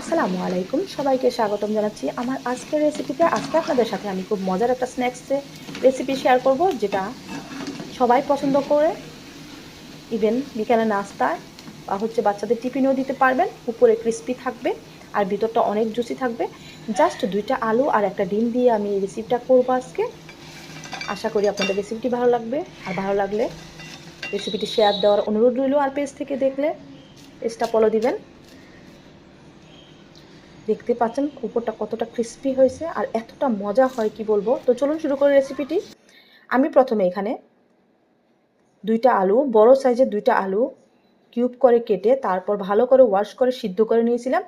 আসসালামু আলাইকুম। সবাইকে স্বাগতম জানাচ্ছি আমার আজকের রেসিপিতে আজকে আপনাদের সাথে আমি খুব মজার একটা স্ন্যাক্সে রেসিপি শেয়ার করব, যেটা সবাই পছন্দ করে। ইভেন বিকেলে নাস্তায় বা হচ্ছে বাচ্চাদের টিফিনেও দিতে পারবেন। উপরে ক্রিস্পি থাকবে আর ভিতরটা অনেক জুসি থাকবে। জাস্ট দুইটা আলু আর একটা ডিম দিয়ে আমি এই রেসিপিটা করব আজকে। আশা করি আপনাদের রেসিপিটি ভালো লাগবে। আর ভালো লাগলে রেসিপিটি শেয়ার দেওয়ার অনুরোধ রইল আর পেজ থেকে দেখলে। পেজটা ফলো দিবেন। দেখতে পাচ্ছেন উপরটা কতটা ক্রিস্পি হয়েছে আর এতটা মজা হয় কি বলব? তো চলুন শুরু করি রেসিপিটি আমি প্রথমে এখানে দুইটা আলু, বড় সাইজের দুইটা আলু কিউব করে কেটে তারপর ভালো করে ওয়াশ করে সিদ্ধ করে নিয়েছিলাম।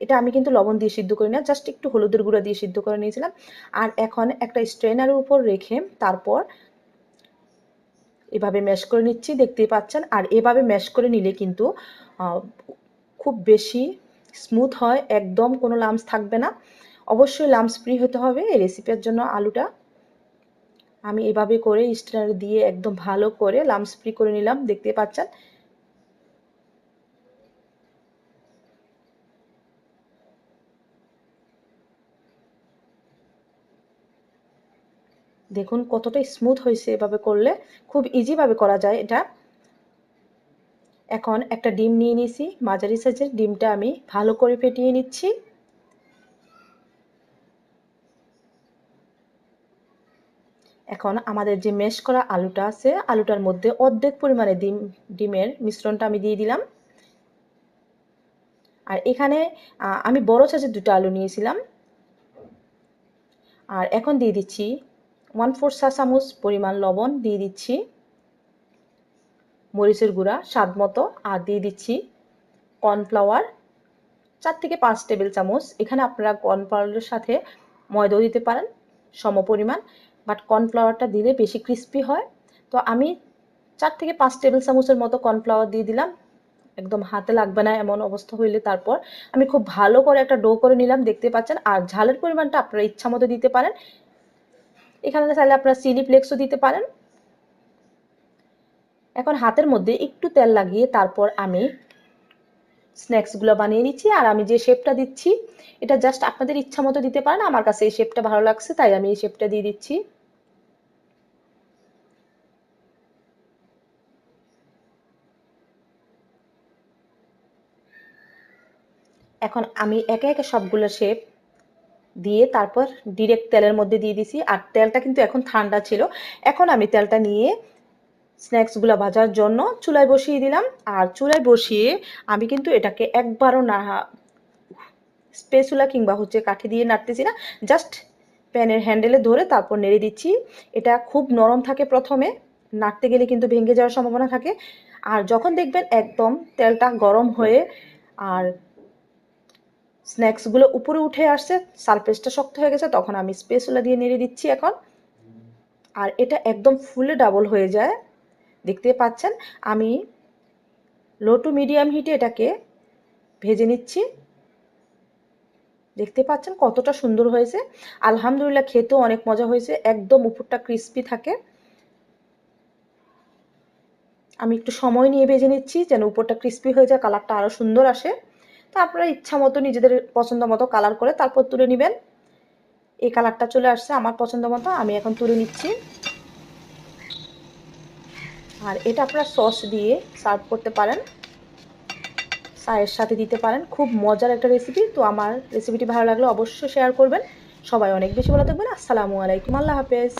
এটা আমি কিন্তু লবণ দিয়ে সিদ্ধ করি না জাস্ট একটু হলুদের গুঁড়া দিয়ে সিদ্ধ করে নিয়েছিলাম। আর এখন একটা স্ট্রেনারের উপর রেখে তারপর এভাবে ম্যাশ করে নিচ্ছি, দেখতেই পাচ্ছেন। আর এভাবে ম্যাশ করে নিলে কিন্তু খুব বেশি স্মুথ হয়, একদম কোনো লামস থাকবে না। অবশ্যই লামস ফ্রি হতে হবে, এই রেসিপির জন্য আলুটা। আমি এভাবে করে স্ট্রেনার দিয়ে একদম ভালো করে লামস ফ্রি করে নিলাম, দেখতে পাচ্ছেন? দেখুন কতটা স্মুথ হয়েছে এভাবে করলে। খুব ইজিভাবে করা যায় এটা। এখন একটা ডিম নিয়ে নিয়েছি মাঝারি সাইজের ডিমটা আমি ভালো করে ফেটিয়ে নিচ্ছি। এখন আমাদের যে মেশ করা আলুটা আছে, আলুটার মধ্যে অর্ধেক পরিমাণে ডিম, ডিমের মিশ্রণটা আমি দিয়ে দিলাম। আর এখানে আমি বড় সাইজের দুটো আলু নিয়েছিলাম। আর এখন দিয়ে দিচ্ছি ওয়ান ফোর চা চামচ পরিমাণ লবণ দিয়ে দিচ্ছি। মরিচের গুঁড়া, স্বাদ মতো, আর দিয়ে দিচ্ছি কর্নফ্লাওয়ার চার থেকে পাঁচ টেবিল চামচ। এখানে আপনারা কর্নফ্লাওয়ারের সাথে ময়দাও দিতে পারেন, সম পরিমাণ বাট কর্নফ্লাওয়ারটা দিলে বেশি ক্রিস্পি হয়। তো আমি চার থেকে পাঁচ টেবিল চামচের মতো কর্নফ্লাওয়ার দিয়ে দিলাম। একদম হাতে লাগবে না এমন অবস্থা হইলে তারপর আমি খুব ভালো করে একটা ডো করে নিলাম, দেখতে পাচ্ছেন। আর ঝালের পরিমাণটা আপনারা ইচ্ছা মতো দিতে পারেন। এখানে চাইলে আপনারা চিলি ফ্লেক্সও দিতে পারেন। এখন হাতের মধ্যে একটু তেল লাগিয়ে তারপর আমি স্ন্যাক্সগুলো বানিয়ে নিচ্ছি। আর আমি যে শেপটা দিচ্ছি, এটা জাস্ট আপনাদের ইচ্ছা মতো দিতে পারেন। আমার কাছে এই শেপটা ভালো লাগছে, তাই আমি এই শেপটা দিয়ে দিচ্ছি। এখন আমি একে একে সবগুলো শেপ দিয়ে তারপর ডিরেক্ট তেলের মধ্যে দিয়ে দিছি। আর তেলটা কিন্তু এখন ঠান্ডা ছিল। এখন আমি তেলটা নিয়ে স্ন্যাক্সগুলো ভাজার জন্য চুলায় বসিয়ে দিলাম। আর চুলায় বসিয়ে আমি কিন্তু এটাকে একবারও না, স্পেসুলা কিংবা হচ্ছে কাঠি দিয়ে নাড়তেছি না, জাস্ট প্যানের হ্যান্ডেলে ধরে তারপর নেড়ে দিচ্ছি। এটা খুব নরম থাকে প্রথমে, নাড়তে গেলে কিন্তু ভেঙে যাওয়ার সম্ভাবনা থাকে। আর যখন দেখবেন একদম তেলটা গরম হয়ে আর স্ন্যাক্সগুলো উপরে উঠে আসছে, সারফেসটা শক্ত হয়ে গেছে, তখন আমি স্পেসুলা দিয়ে নেড়ে দিচ্ছি এখন। আর এটা একদম ফুলে ডাবল হয়ে যায়। দেখতে পাচ্ছেন, আমি লো টু মিডিয়াম হিটে এটাকে ভেজে নিচ্ছি। দেখতে পাচ্ছেন কতটা সুন্দর হয়েছে। আলহামদুলিল্লাহ খেতেও অনেক মজা হয়েছে, একদম উপরটা ক্রিস্পি থাকে। আমি একটু সময় নিয়ে ভেজে নিচ্ছি যেন উপরটা ক্রিস্পি হয়ে যায় কালারটা আরও সুন্দর আসে। তো আপনারা ইচ্ছা মতো নিজেদের পছন্দ মতো কালার করে তারপর তুলে নেবেন। এই কালারটা চলে আসছে আমার পছন্দ মতো, আমি এখন তুলে নিচ্ছি। আর এটা আপনারা সস দিয়ে সার্ভ করতে পারেন। চায়ের সাথে দিতে পারেন। খুব মজার একটা রেসিপি তো আমার রেসিপিটি ভালো লাগলে অবশ্যই শেয়ার করবেন। সবাই অনেক বেশি ভালো থাকবেন। আসসালামু আলাইকুম। আল্লাহ হাফেজ।